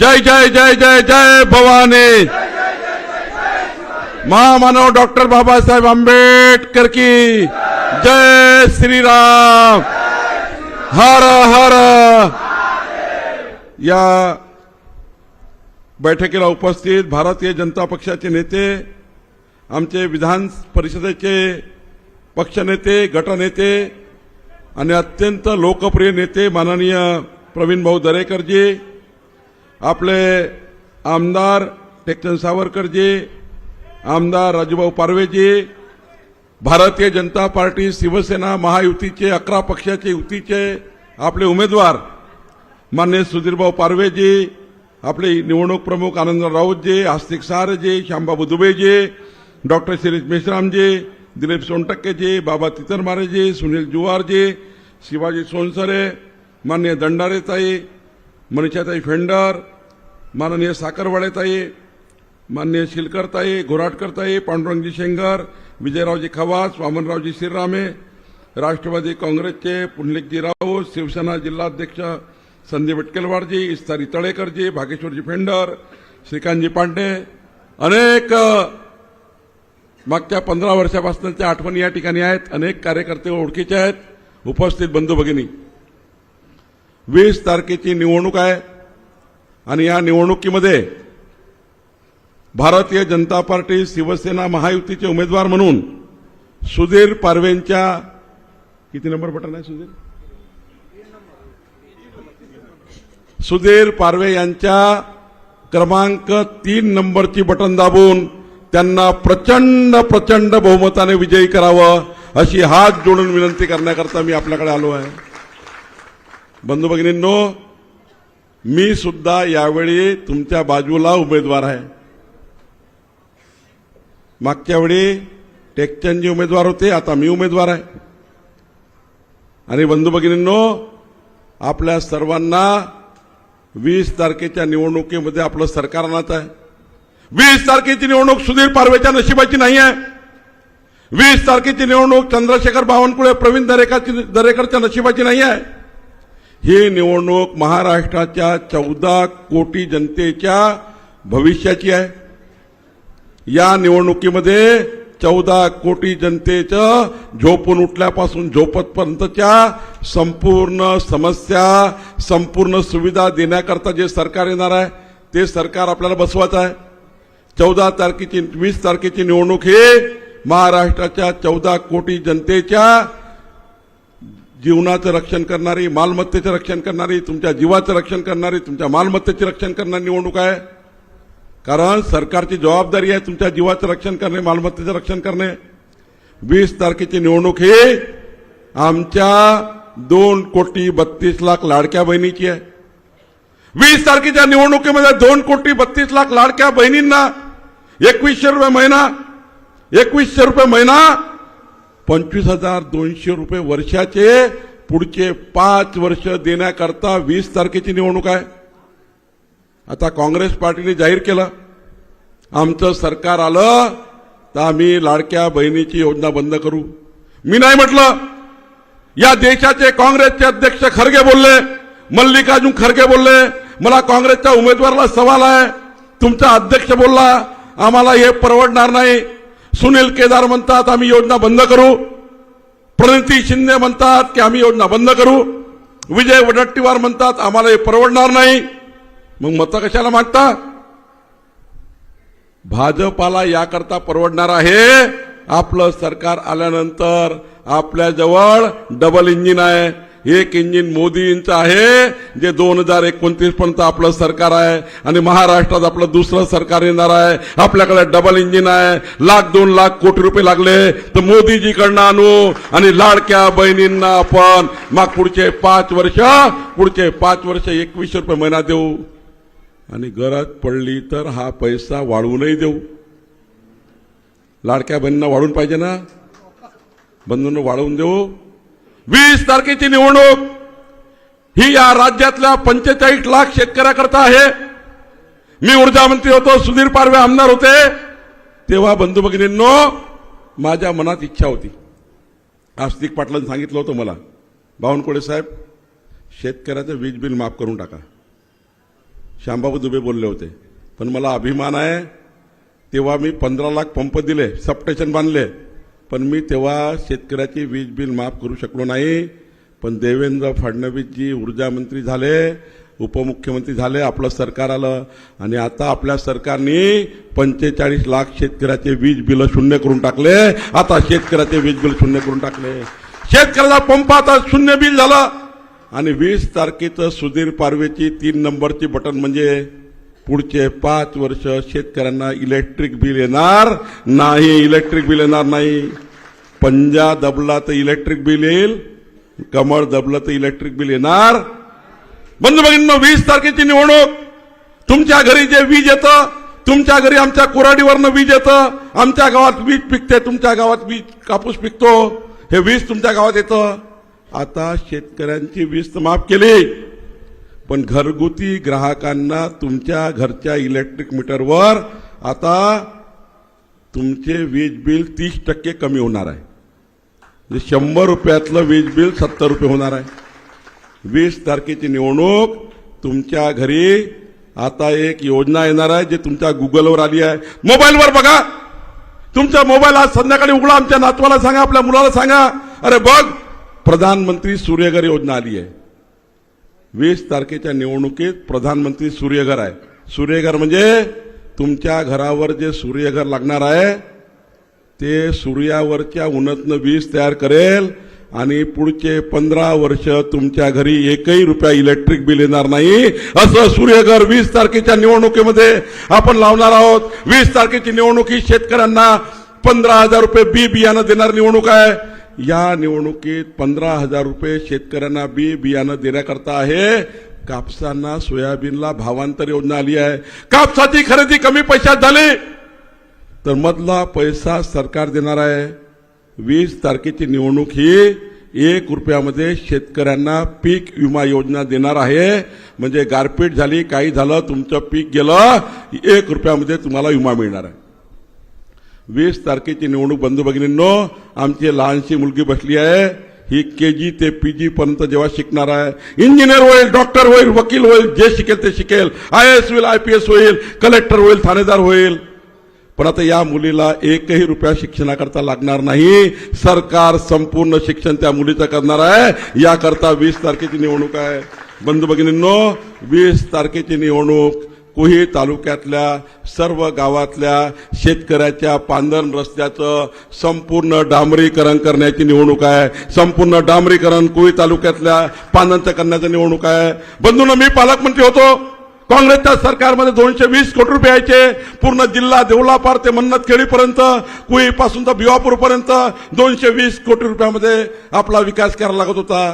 जय जय जय जय जय भवानी। महामानव डॉक्टर बाबासाहेब आंबेडकर की जय श्रीराम। हर हर। या बैठकीला उपस्थित भारतीय जनता पक्षाचे नेते आमचे विधान परिषदेचे पक्षनेते गटनेते आणि अत्यंत लोकप्रिय नेते माननीय प्रवीण भाऊ दरेकरजी आपले आमदार टेकचंद सावरकरजी आमदार राजूभाऊ पारवेजी भारतीय जनता पार्टी शिवसेना महायुतीचे अकरा पक्षाचे युतीचे आपले उमेदवार मान्य सुधीरभाऊ पारवेजी आपले निवडणूक प्रमुख आनंदराव राऊतजी आस्तिक सारजी श्यामबाबू दुबेजी डॉक्टर शिरीष मेश्रामजी दिलीप सोनटक्केजी बाबा तितरमारेजी सुनील जुवारजी शिवाजी सोनसरे मान्य दंडारेताई मनीषाताई फेंडर माननीय साखरवाडेताई माननीय शिलकरताई घोराटकरताई पांडुरंगजी शेंगर विजयरावजी खवास वामनरावजी श्रीरामे राष्ट्रवादी काँग्रेसचे पुंडलिकजी राऊत शिवसेना जिल्हाध्यक्ष संदीप विटकेलवाडजी इस्तारी तळेकरजी भागेश्वरजी फेंडर श्रीकांतजी पांडे अनेक मागच्या पंधरा वर्षापासूनच्या आठवणी या ठिकाणी आहेत अनेक कार्यकर्ते ओळखीचे आहेत उपस्थित बंधू भगिनी. वीस तारखेची निवडणूक आहे. आणि या निवडणुकीमध्ये भारतीय जनता पार्टी शिवसेना महायुतीचे उमेदवार म्हणून सुधीर पारवेंच्या किती नंबर बटन आहे सुधीर? सुधीर पारवे यांच्या क्रमांक तीन नंबरची बटन दाबून त्यांना प्रचंड प्रचंड बहुमताने विजयी करावं अशी हात जोडून विनंती करण्याकरता मी आपल्याकडे आलो आहे. बंधू भगिनींनो मी सुद्धा यावेळी तुमच्या बाजूला उमेदवार आहे. मागच्या वेळी टेकचंदजी उमेदवार होते आता मी उमेदवार आहे. आणि बंधू भगिनींनो आपल्या सर्वांना वीस तारखेच्या निवडणुकीमध्ये आपलं सरकार आणत आहे. वीस तारखेची निवडणूक सुधीर पारवेच्या नशिबाची नाही आहे. वीस तारखेची निवडणूक चंद्रशेखर बावनकुळे प्रवीण दरेकरची दरेकरच्या नशिबाची नाही आहे. ही निवडणूक महाराष्ट्राच्या चौदा कोटी जनतेच्या भविष्याची आहे. या निवडणुकीमध्ये चौदा कोटी जनतेचं झोपून उठल्यापासून झोपतपर्यंतच्या संपूर्ण समस्या संपूर्ण सुविधा देण्याकरता जे सरकार येणार आहे ते सरकार आपल्याला बसवायचं आहे. चौदा तारखेची वीस तारखेची निवडणूक ही महाराष्ट्राच्या चौदा कोटी जनतेच्या जीवनाचं रक्षण करणारी मालमत्तेचं रक्षण करणारी तुमच्या जीवाचं रक्षण करणारी तुमच्या मालमत्तेचे रक्षण करणारी निवडणूक आहे. कारण सरकारची जबाबदारी आहे तुमच्या जीवाचं रक्षण करणे मालमत्तेचं रक्षण करणे. वीस तारखेची निवडणूक ही आमच्या दोन कोटी बत्तीस लाख लाडक्या बहिणीची आहे. वीस तारखेच्या निवडणुकीमध्ये दोन कोटी बत्तीस लाख लाडक्या बहिणींना एकवीसशे रुपये महिना एकवीसशे रुपये महिना पंचवीस हजार दोनशे रुपये वर्षाचे पुढचे पाच वर्ष देण्याकरता वीस तारखेची निवडणूक आहे. आता काँग्रेस पार्टीने जाहीर केलं. आमचं सरकार आलं तर आम्ही लाडक्या बहिणीची योजना बंद करू. मी नाही म्हटलं या देशाचे काँग्रेसचे अध्यक्ष खरगे बोलले मल्लिकार्जुन खरगे बोलले मला काँग्रेसच्या उमेदवाराला सवाल आहे तुमचा अध्यक्ष बोलला आम्हाला हे परवडणार नाही. सुनील केदार म्हणतात आम्ही योजना बंद करू. प्रणिती शिंदे म्हणतात की आम्ही योजना बंद करू. विजय वडट्टीवार म्हणतात आम्हाला हे परवडणार नाही. मग मतं कशाला मागता भाजपाला याकरता परवडणार आहे. आपलं सरकार आल्यानंतर आपल्याजवळ डबल इंजिन आहे. एक इंजिन मोदींचं आहे जे दोन हजार एकोणतीस पर्यंत आपलं सरकार आहे आणि महाराष्ट्रात आपलं दुसरं सरकार येणार आहे. आपल्याकडे डबल इंजिन आहे. लाख दोन लाख कोटी रुपये लागले. तर मोदीजीकडनं आणू आणि लाडक्या बहिणींना आपण मग पुढचे पाच वर्ष पुढचे पाच वर्ष एकवीसशे रुपये महिना देऊ. आणि गरज पडली तर हा पैसा वाढवूनही देऊ. लाडक्या बहिणींना वाढून पाहिजे ना? बंधूंना वाढवून देऊ. वीस तारखेची निवडणूक ही या राज्यातल्या पंचेचाळीस लाख शेतकऱ्याकरता आहे. मी ऊर्जा मंत्री होतो सुधीर पारवे आमदार होते. तेव्हा बंधू भगिनींनो माझ्या मनात इच्छा होती. आस्तिक पाटलांनी सांगितलं होतं मला बावनकुळे साहेब शेतकऱ्याचं वीज बिल माफ करून टाका. श्यामबाबू दुबे बोलले होते पण मला अभिमान आहे तेव्हा मी पंधरा लाख पंप दिले सबस्टेशन बांधले पण मी तेव्हा शेतकऱ्याची वीज बिल माफ करू शकलो नाही. पण देवेंद्र फडणवीसजी ऊर्जा मंत्री झाले उपमुख्यमंत्री झाले आपलं सरकार आलं. आणि आता आपल्या सरकारने पंचेचाळीस लाख शेतकऱ्याचे वीज बिल शून्य करून टाकले. आता शेतकऱ्याचे वीज बिल शून्य करून टाकले. शेतकऱ्याला पंप आता शून्य बिल झालं. आणि वीस तारखेचं सुधीर पारवेची तीन नंबरची बटन म्हणजे पुढचे पाच वर्ष शेतकऱ्यांना इलेक्ट्रिक बिल येणार. नाही इलेक्ट्रिक बिल येणार नाही. पंजा दबला तर इलेक्ट्रिक बिल येईल. कमळ दबलं तर इलेक्ट्रिक बिल येणार. बंधू भगिनींनो वीस तारखेची निवडणूक. तुमच्या घरी जे वीज येतं तुमच्या घरी आमच्या कोराडीवरनं वीज येतं. आमच्या गावात वीज पिकते तुमच्या गावात वीज कापूस पिकतो. हे वीज तुमच्या गावात येतं. आता शेतकऱ्यांची वीज तर माफ केली. पण घरगुती ग्राहकांना तुमच्या घरच्या इलेक्ट्रिक मीटरवर आता तुमचे वीज बिल तीस टक्के कमी होणार आहे. म्हणजे शंभर रुपयातलं वीज बिल सत्तर रुपये होणार आहे. वीस तारखेची निवडणूक तुमच्या घरी आता एक योजना येणार आहे जे तुमच्या गुगलवर आली आहे. मोबाईलवर बघा! तुमचा मोबाईल आज संध्याकाळी उघडा आमच्या नातवाला सांगा आपल्या मुलाला सांगा. अरे बघ प्रधानमंत्री सूर्यघर योजना आली आहे. वीस तारखेच्या निवडणुकीत प्रधानमंत्री सूर्यघर आहे. सूर्यघर म्हणजे तुमच्या घरावर जे सूर्यघर लागणार आहे ते सूर्यावरच्या उन्हातनं वीज तयार करेल आणि पुढचे पंधरा वर्ष तुमच्या घरी एकही रुपया इलेक्ट्रिक बिल येणार नाही. असं सूर्यघर वीस तारखेच्या निवडणुकीमध्ये आपण लावणार आहोत. वीस तारखेची निवडणूक ही शेतकऱ्यांना पंधरा हजार रुपये बी बियाणं देणार निवडणूक आहे. या निवडणुकीत पंधरा हजार रुपये शेतकऱ्यांना बी बियाणं देण्याकरता आहे. कापसांना सोयाबीनला भावांतर योजना आली आहे. कापसाची खरेदी कमी पैशात झाली. तर मधला पैसा सरकार देणार आहे. वीस तारखेची निवडणूक ही एक रुपयामध्ये शेतकऱ्यांना पीक विमा योजना देणार आहे. म्हणजे गारपीट झाली काही झालं तुमचं पीक गेलं एक रुपयामध्ये तुम्हाला विमा मिळणार आहे. वीस तारखेची निवडणूक बंधू भगिनींनो आमची लहानशी मुलगी बसली आहे. ही के जी ते पी जी पर्यंत जेव्हा शिकणार आहे. इंजिनियर होईल डॉक्टर होईल वकील होईल जे शिकेल ते शिकेल. आय एस होईल आय पी एस होईल कलेक्टर होईल थानेदार होईल. पण आता या मुलीला एकही रुपया शिक्षणाकरता लागणार नाही. सरकार संपूर्ण शिक्षण त्या मुलीचं करणार आहे. याकरता वीस तारखेची निवडणूक आहे. बंधू भगिनींनो वीस तारखेची निवडणूक कुही तालुक्यातल्या सर्व गावातल्या शेतकऱ्याच्या पांधन रस्त्याचं संपूर्ण डांबरीकरण करण्याची निवडणूक आहे. संपूर्ण डांबरीकरण कुही तालुक्यातल्या पांधनचं करण्याची निवडणूक आहे. बंधून मी पालकमंत्री होतो. काँग्रेसच्या सरकारमध्ये दोनशे वीस कोटी रुपये यायचे. पूर्ण जिल्हा देवलापार ते मन्नत खेडीपर्यंत कुईपासून तर भिवापूरपर्यंत दोनशे वीस कोटी रुपयामध्ये आपला विकास करायला लागत होता.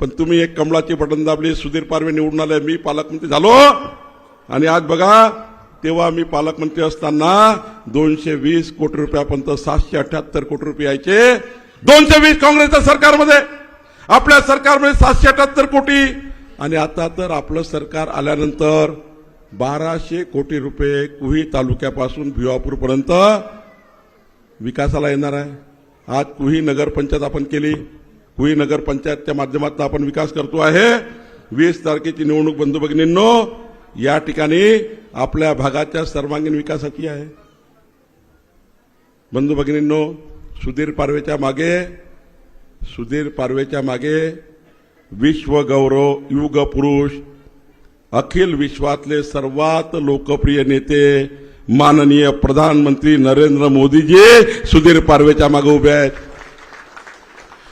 पण तुम्ही एक कमळाची बटन दाबली सुधीर पारवे निवडून आले मी पालकमंत्री झालो. आणि आज बघा तेव्हा मी पालकमंत्री असताना दोनशे वीस कोटी रुपयापर्यंत सातशे अठ्याहत्तर कोटी रुपये यायचे. दोनशे वीस काँग्रेसच्या सरकारमध्ये. आपल्या सरकारमध्ये सातशे अठ्याहत्तर कोटी. आणि आता तर आपलं सरकार आल्यानंतर बाराशे कोटी रुपये कुही तालुक्यापासून भिवापूरपर्यंत विकासाला येणार आहे. आज कुही नगरपंचायत आपण केली. कुही नगरपंचायतच्या माध्यमातून आपण विकास करतो आहे. वीस तारखेची निवडणूक बंधू भगिनींनो या ठिकाणी आपल्या भागाच्या सर्वांगीण विकासाची आहे. बंधू भगिनींनो सुधीर पारवेच्या मागे सुधीर पारवेच्या मागे विश्वगौरव युग पुरुष अखिल विश्वातले सर्वात लोकप्रिय नेते माननीय प्रधानमंत्री नरेंद्र मोदीजी सुधीर पारवेच्या मागे उभे आहेत.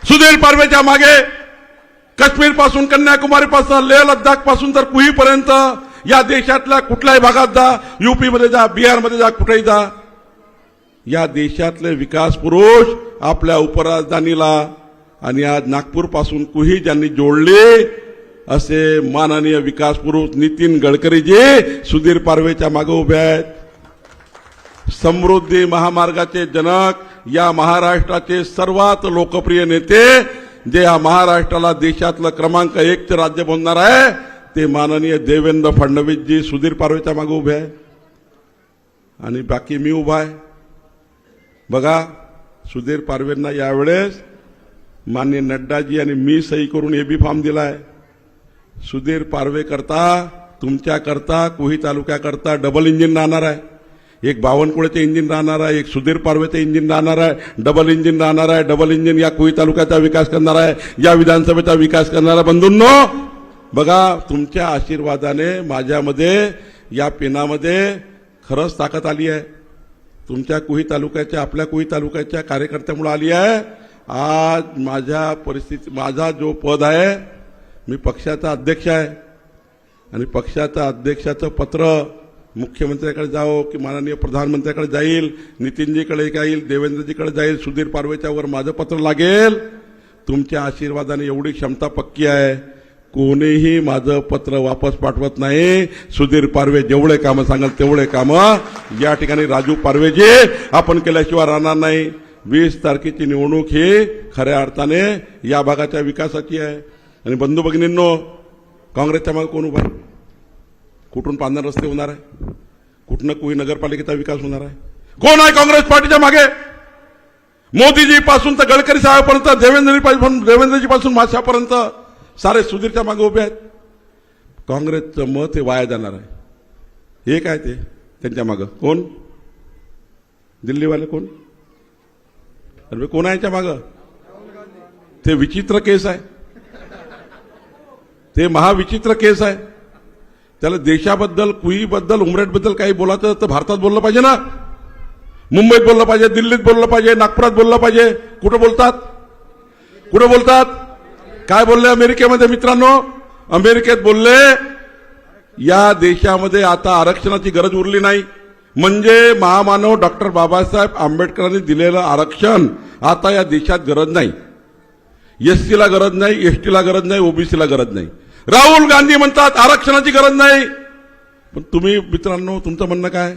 सुधीर पारवेच्या मागे काश्मीरपासून कन्याकुमारी पासून लेह लद्दाखपासून तर कुहीपर्यंत या देशातल्या कुठल्याही भागात जा युपीमध्ये जा बिहारमध्ये जा कुठेही जा. या देशातले विकास पुरुष आपल्या उपराजधानीला आणि आज नागपूरपासून कुही ज्यांनी जोडले असे माननीय विकास पुरुष नितीन गडकरीजी सुधीर पारवेच्या मागे उभे आहेत. समृद्धी महामार्गाचे जनक या महाराष्ट्राचे सर्वात लोकप्रिय नेते जे या महाराष्ट्राला देशातलं क्रमांक एकचं राज्य बनणार आहे ते माननीय देवेंद्र फडणवीसजी सुधीर पारवेच्या मागे उभे आहे. आणि बाकी मी उभा आहे. बघा सुधीर पारवेंना यावेळेस मान्य नड्डाजी आणि मी सही करून ए बी फॉर्म दिलाय. सुधीर पारवे करता तुमच्याकरता कुही तालुक्याकरता डबल इंजिन राहणार आहे. एक बावनकुळेचं इंजिन राहणार आहे एक सुधीर पारवेचं इंजिन राहणार आहे डबल इंजिन राहणार आहे डबल इंजिन या कुही तालुक्याचा विकास करणार आहे या विधानसभेचा विकास करणारा बंधूंनो बघा तुमच्या आशीर्वादाने माझ्यामध्ये या पेनामध्ये खरंच ताकद आली आहे. तुमच्या कुही तालुक्याच्या आपल्या कुही तालुक्याच्या कार्यकर्त्यामुळे आली आहे. आज माझ्या परिस्थिती माझा जो पद आहे मी पक्षाचा अध्यक्ष आहे. आणि पक्षाचा अध्यक्षाचं पत्र मुख्यमंत्र्याकडे जाओ की माननीय प्रधानमंत्र्याकडे जाईल नितीनजीकडे जाईल देवेंद्रजीकडे जाईल सुधीर पारवेच्यावर माझं पत्र लागेल. तुमच्या आशीर्वादाने एवढी क्षमता पक्की आहे. कोणीही माझं पत्र वापस पाठवत नाही. सुधीर पारवे जेवढे कामं सांगाल तेवढे कामं या ठिकाणी राजू पारवेजी आपण केल्याशिवाय राहणार नाही. वीस तारखेची निवडणूक ही खऱ्या अर्थाने या भागाच्या विकासाची आहे. आणि बंधू भगिनींनो काँग्रेसच्या मागे कोण उभा आहे? कुठून पांढर रस्ते होणार आहे? कुठनं कुही नगरपालिकेचा विकास होणार आहे? कोण आहे काँग्रेस पार्टीच्या मागे? मोदीजी पासून तर गडकरी साहेबांपर्यंत देवेंद्रजी पासून देवेंद्रजी पासून माशापर्यंत सारे सुधीरच्या मागे उभे आहेत. काँग्रेसचं मत हे वाया जाणार आहे. हे काय ते? त्यांच्या मागं. कोण? दिल्लीवाले कोण? अरे कोण आहे याच्या मागं? ते विचित्र केस आहे. ते महाविचित्र केस आहे. त्याला देशाबद्दल कुईबद्दल उमरेटबद्दल काही बोलायचं तर भारतात बोललं पाहिजे ना. मुंबईत बोललं पाहिजे दिल्लीत बोललं पाहिजे नागपुरात बोललं पाहिजे. कुठं बोलतात? कुठं बोलतात? काय बोलले अमेरिकेमध्ये मित्रांनो? अमेरिकेत बोलले या देशामध्ये आता आरक्षणाची गरज उरली नाही. म्हणजे महामानव डॉक्टर बाबासाहेब आंबेडकरांनी दिलेलं आरक्षण आता या देशात गरज नाही. एससीला गरज नाही एसटीला गरज नाही ओबीसीला गरज नाही. राहुल गांधी म्हणतात आरक्षणाची गरज नाही. पण तुम्ही मित्रांनो तुमचं म्हणणं काय?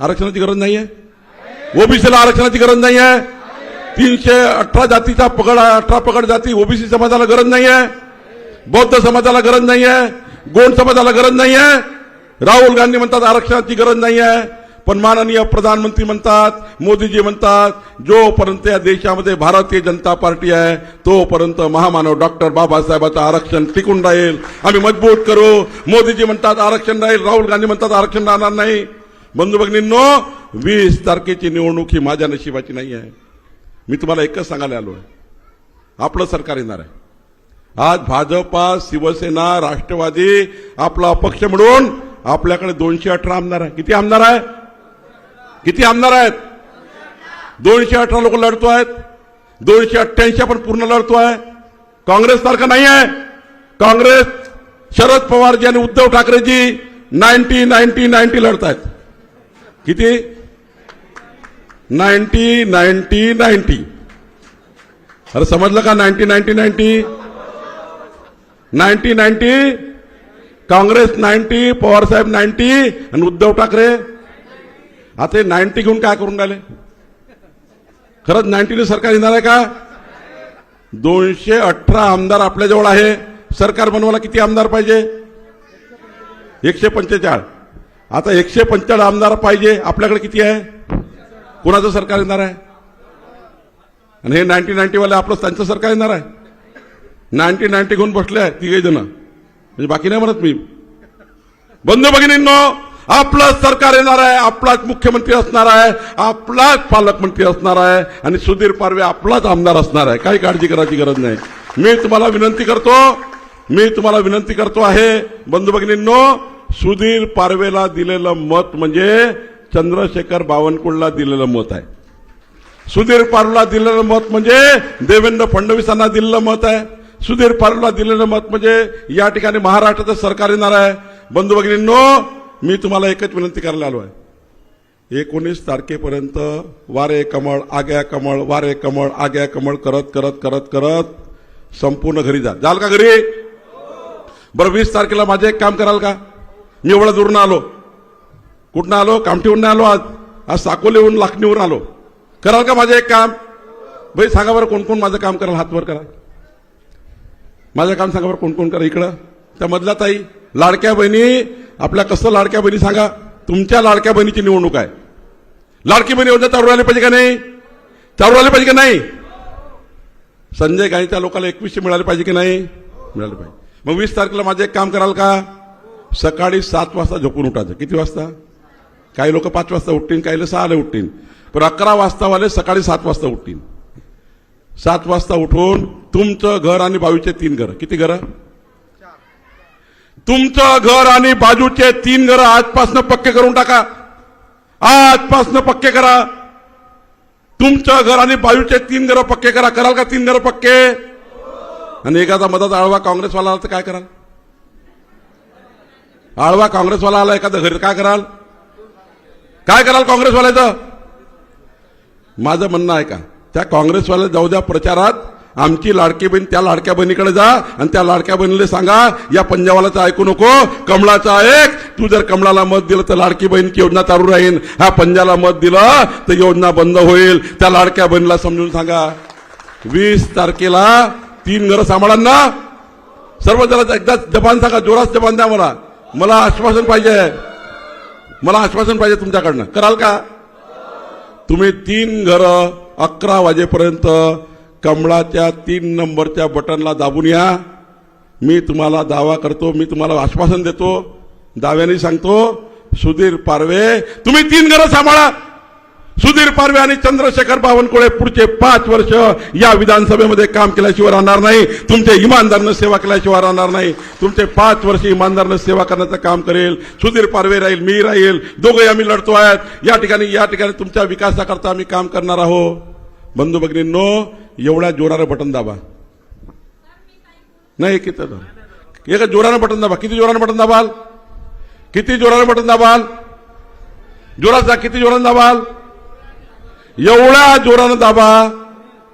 आरक्षणाची गरज नाही आहे ओबीसीला आरक्षणाची गरज नाही आहे तीनशे अठरा जातीचा पगड अठरा पगड जाती ओबीसी समाजाला गरज नाही आहे बौद्ध समाजाला गरज नाही आहे गोंड समाजाला गरज नाही आहे राहुल गांधी म्हणतात आरक्षणाची गरज नाही आहे पण माननीय प्रधानमंत्री म्हणतात मोदीजी म्हणतात जोपर्यंत या देशामध्ये भारतीय जनता पार्टी आहे तोपर्यंत महामानव डॉक्टर बाबासाहेबांचं आरक्षण टिकून राहील. आम्ही मजबूत करू. मोदीजी म्हणतात आरक्षण राहील राहुल गांधी म्हणतात आरक्षण राहणार नाही. बंधू भगिनींनो वीस तारखेची निवडणूक ही माझ्या नशिबाची नाही आहे मी तुम्हाला एकच सांगायला आलो आहे आपलं सरकार येणार आहे. आज भाजपा शिवसेना राष्ट्रवादी आपला अपक्ष म्हणून आपल्याकडे दोनशे अठरा आमदार आहे किती आमदार आहे किती आमदार आहेत? दोनशे अठरा लोक लढतो आहेत. दोनशे अठ्ठ्याऐंशी आपण पूर्ण लढतो आहे. काँग्रेस सारखं नाही आहे. काँग्रेस शरद पवारजी आणि Uddhav Thackerayji ninety ninety ninety आहेत किती? Ninety ninety ninety. अरे समजलं का ninety ninety ninety? Ninety ninety? Congress ninety Pawarsaheb ninety आणि उद्धव ठाकरे? आता हे नाईन्टी घेऊन काय करून राहिले? खरंच नाईन्टीने सरकार येणार आहे का? दोनशे अठरा आमदार आपल्याजवळ आहे. सरकार बनवायला किती आमदार पाहिजे? एकशे पंचेचाळ. आता एकशे पंचेचाळ आमदार पाहिजे. आपल्याकडे किती आहे? कोणाचं सरकार येणार आहे? आणि हे नाईन्टी नाईन्टीवाले आपलं त्यांचं सरकार येणार आहे? नाईन्टी नाईन्टी घेऊन बसले आहे तिघे जण. म्हणजे बाकी नाही म्हणत मी. बंधू भगिनींनो आपलं सरकार येणार आहे आपलाच मुख्यमंत्री असणार आहे आपलाच पालकमंत्री असणार आहे आणि सुधीर पारवे आपलाच आमदार असणार आहे. काही काळजी करायची गरज नाही. मी तुम्हाला विनंती करतो मी तुम्हाला विनंती करतो आहे बंधू भगिनींनो सुधीर पारवेला दिलेलं मत म्हणजे चंद्रशेखर बावनकुळला दिलेलं मत आहे. सुधीर पारूला दिलेलं मत म्हणजे देवेंद्र फडणवीसांना दिलेलं मत आहे. सुधीर पारूला दिलेलं मत म्हणजे या ठिकाणी महाराष्ट्राचं सरकार येणार आहे. बंधू भगिनींनो मी तुम्हाला एकच विनंती करायला आलो आहे. एकोणीस तारखेपर्यंत वारे कमळ आग्या कमळ वारे कमळ आग्या कमळ करत करत करत करत संपूर्ण घरी जा. जाल का घरी? बरं वीस तारखेला माझं एक काम कराल का? मी एवढं दूरनं आलो. कुठनं आलो? कामठीवरून आलो आज. आज साकोलीहून लाखणीहून आलो. कराल का माझं एक काम? भाई सांगा बरं कोण कोण माझं काम कराल? हातवर करा. माझं काम सांगा बरं कोण कोण करा इकडं. त्या मधल्या ताई लाडक्या बहिणी आपल्या कसं लाडक्या बहिणी सांगा? तुमच्या लाडक्या बहिणीची निवडणूक आहे. लाडकी बहिणी योजना चालू राहिली पाहिजे का नाही? चालू राहिली पाहिजे का नाही? संजय गांधीच्या लोकांना एकवीसशे मिळाले पाहिजे की नाही? मिळाले पाहिजे. मग वीस तारखेला माझं एक काम कराल का? सकाळी सात वाजता झोपून उठायचं किती वाजता? काही लोक पाच वाजता उठतील काही सहाला उठतील. पण अकरा वाजतावाले सकाळी सात वाजता उठतील. सात वाजता उठून तुमचं घर आणि बाजूचे तीन घरं. किती घरं? तुमचं घर आणि बाजूचे तीन घरं आजपासनं पक्के करून टाका. आजपासनं पक्के करा. तुमचं घर आणि बाजूचे तीन घरं पक्के करा. कराल का तीन घरं पक्के? आणि एखादा मदत आळवा काँग्रेसवाला आला तर काय कराल? आळवा काँग्रेसवाला आला एखादं घरी काय कराल? काय कराल काँग्रेसवाल्याचं? माझं म्हणणं आहे का? त्या काँग्रेसवाल्या जाऊ द्या प्रचारात. आमची लाडकी बहीण त्या लाडक्या बहिणीकडे जा आणि त्या लाडक्या बहिणीला सांगा या पंजावालाचं ऐकू नको कमळाचं ऐक. तू जर कमळाला मत दिलं तर लाडकी बहीणची योजना चालू राहील. ह्या पंजाला मत दिलं तर योजना बंद होईल. त्या लाडक्या बहिणीला समजून सांगा. वीस तारखेला तीन घरं सांभाळांना सर्व जरा एकदा जपान सांगा जोरात जपान द्या मला. मला आश्वासन पाहिजे. मला आश्वासन पाहिजे तुमच्याकडनं. कराल का? तुम्ही तीन घरं अकरा वाजेपर्यंत कमळाच्या तीन नंबरच्या बटनला दाबून या. मी तुम्हाला दावा करतो मी तुम्हाला आश्वासन देतो. दाव्याने सांगतो सुधीर पारवे तुम्ही तीन घरं सांभाळा. सुधीर पारवे आणि चंद्रशेखर बावनकुळे पुढचे पाच वर्ष या विधानसभेमध्ये काम केल्याशिवाय राहणार नाही. तुमचे इमानदारनं सेवा केल्याशिवाय राहणार नाही. तुमचे पाच वर्ष इमानदारनं सेवा करण्याचं काम करेल. सुधीर पारवे राहील मी राहील. दोघंही आम्ही लढतो आहेत. या ठिकाणी या ठिकाणी तुमच्या विकासाकरता आम्ही काम करणार आहोत. बंधू भगिनींनो एवढ्या जोरानं बटन दाबा. नाही किती एका जोरानं बटन दाबा. किती जोरानं बटन दाबाल? किती जोरानं बटन दाबाल? जोरात जा किती जोरानं दाबाल? एवढ्या जोरानं दाबा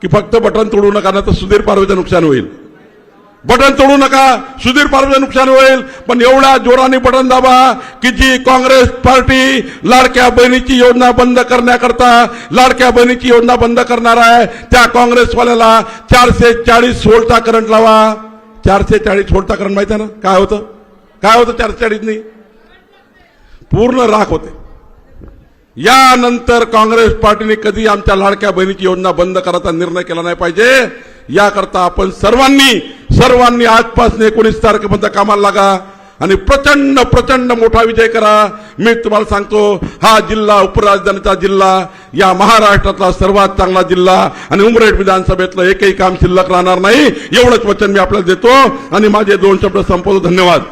की फक्त बटन तोडू नका ना तर सुधीर पारवेचं नुकसान होईल. बटन तोडू नका सुधीर पारवेचं नुकसान होईल पण एवढ्या जोराने बटन दाबा की जी काँग्रेस पार्टी लाडक्या बहिणीची योजना बंद करण्याकरता लाडक्या बहिणीची योजना बंद करणार आहे त्या काँग्रेसवाल्याला चारशे चाळीस व्होल्टचा करंट लावा. चारशे चाळीस व्होल्टचा करंट माहिती आहे ना? काय होतं? काय होतं चारशे चाळीसनी? पूर्ण राख होते. यानंतर काँग्रेस पार्टीने कधी आमच्या लाडक्या बहिणीची योजना बंद करायचा निर्णय केला नाही पाहिजे? याकरता आपण सर्वांनी सर्वांनी आजपासून एकोणीस तारखेपर्यंत कामाला लागा आणि प्रचंड प्रचंड मोठा विजय करा. मी तुम्हाला सांगतो हा जिल्हा उपराजधानीचा जिल्हा या महाराष्ट्रातला सर्वात चांगला जिल्हा आणि उमरेड विधानसभेतलं एकही काम शिल्लक राहणार नाही. एवढंच वचन मी आपल्याला देतो आणि माझे दोन शब्द संपवतो. धन्यवाद.